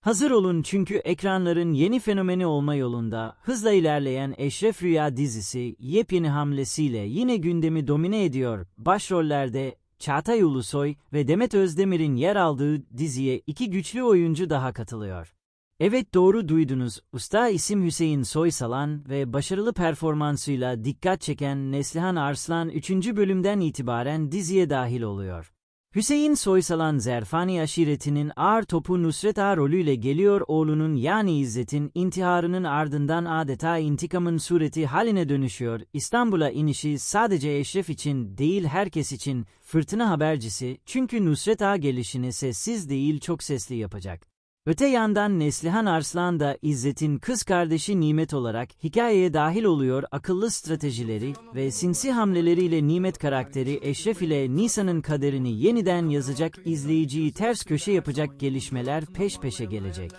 Hazır olun çünkü ekranların yeni fenomeni olma yolunda hızla ilerleyen Eşref Rüya dizisi yepyeni hamlesiyle yine gündemi domine ediyor. Başrollerde Çağatay Ulusoy ve Demet Özdemir'in yer aldığı diziye iki güçlü oyuncu daha katılıyor. Evet doğru duydunuz. Usta isim Hüseyin Soysalan ve başarılı performansıyla dikkat çeken Neslihan Arslan 3. bölümden itibaren diziye dahil oluyor. Hüseyin Soysalan Zerfani aşiretinin ağır topu Nusret Ağa rolüyle geliyor oğlunun yani İzzet'in intiharının ardından adeta intikamın sureti haline dönüşüyor. İstanbul'a inişi sadece Eşref için değil herkes için fırtına habercisi çünkü Nusret Ağa gelişini sessiz değil çok sesli yapacak. Öte yandan Neslihan Arslan da İzzet'in kız kardeşi Nimet olarak hikayeye dahil oluyor akıllı stratejileri ve sinsi hamleleriyle Nimet karakteri Eşref ile Nisa'nın kaderini yeniden yazacak izleyiciyi ters köşe yapacak gelişmeler peş peşe gelecek.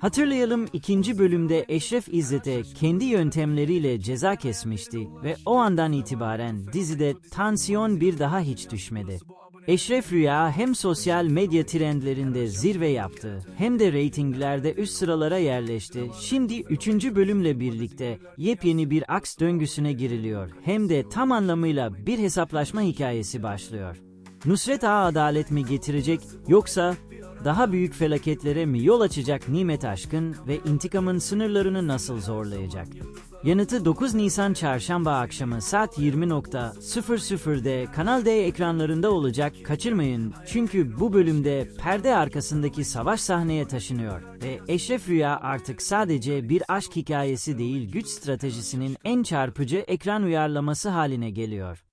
Hatırlayalım ikinci bölümde Eşref İzzet'e kendi yöntemleriyle ceza kesmişti ve o andan itibaren dizide tansiyon bir daha hiç düşmedi. Eşref Rüya hem sosyal medya trendlerinde zirve yaptı hem de reytinglerde üst sıralara yerleşti. Şimdi 3. bölümle birlikte yepyeni bir aks döngüsüne giriliyor. Hem de tam anlamıyla bir hesaplaşma hikayesi başlıyor. Nusret Ağa adalet mi getirecek yoksa daha büyük felaketlere mi yol açacak Nimet Aşkın ve intikamın sınırlarını nasıl zorlayacak? Yanıtı 9 Nisan Çarşamba akşamı saat 20.00'de Kanal D ekranlarında olacak. Kaçırmayın. Çünkü bu bölümde perde arkasındaki savaş sahneye taşınıyor. Ve Eşref Rüya artık sadece bir aşk hikayesi değil güç stratejisinin en çarpıcı ekran uyarlaması haline geliyor.